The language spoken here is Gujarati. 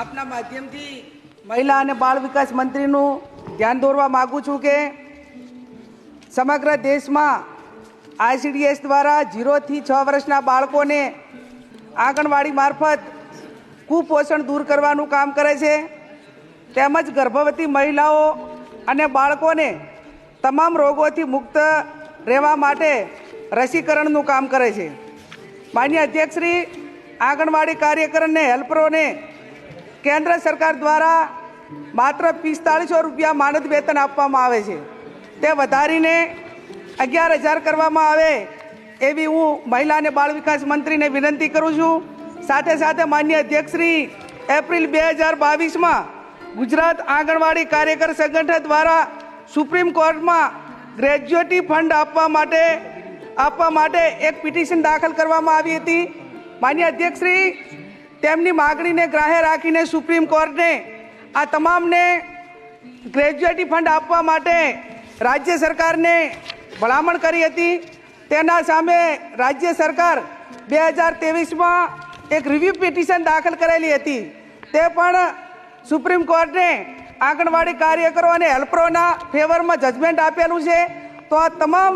આપના માધ્યમથી મહિલા અને બાળ વિકાસ મંત્રીનું ધ્યાન દોરવા માગું છું કે સમગ્ર દેશમાં આઈસીડીએસ દ્વારા જીરોથી છ વર્ષના બાળકોને આંગણવાડી મારફત કુપોષણ દૂર કરવાનું કામ કરે છે. તેમજ ગર્ભવતી મહિલાઓ અને બાળકોને તમામ રોગોથી મુક્ત રહેવા માટે રસીકરણનું કામ કરે છે. માન્ય અધ્યક્ષશ્રી, આંગણવાડી કાર્યકરને, હેલ્પરોને કેન્દ્ર સરકાર દ્વારા માત્ર પિસ્તાળીસો રૂપિયા માનદ વેતન આપવામાં આવે છે. તે વધારીને અગિયાર હજાર કરવામાં આવે એવી હું મહિલા અને બાળ વિકાસ મંત્રીને વિનંતી કરું છું. સાથે સાથે માન્ય અધ્યક્ષશ્રી એપ્રિલ બે હજાર બાવીસમાં ગુજરાત આંગણવાડી કાર્યકર સંગઠન દ્વારા સુપ્રીમ કોર્ટમાં ગ્રેજ્યુએટી ફંડ આપવા માટે આપવા માટે એક પિટિશન દાખલ કરવામાં આવી હતી. માન્ય અધ્યક્ષશ્રી તેમની માગણીને ગ્રાહ્ય રાખીને સુપ્રીમ કોર્ટને આ તમામને ગ્રેજ્યુએટી ફંડ આપવા માટે રાજ્ય સરકારને ભલામણ કરી હતી. તેના સામે રાજ્ય સરકાર બે હજાર ત્રેવીસમાં એક રિવ્યુ પિટિશન દાખલ કરેલી હતી. તે પણ સુપ્રીમ કોર્ટે આંગણવાડી કાર્યકરો અને હેલ્પરોના ફેવરમાં જજમેન્ટ આપેલું છે. તો આ તમામ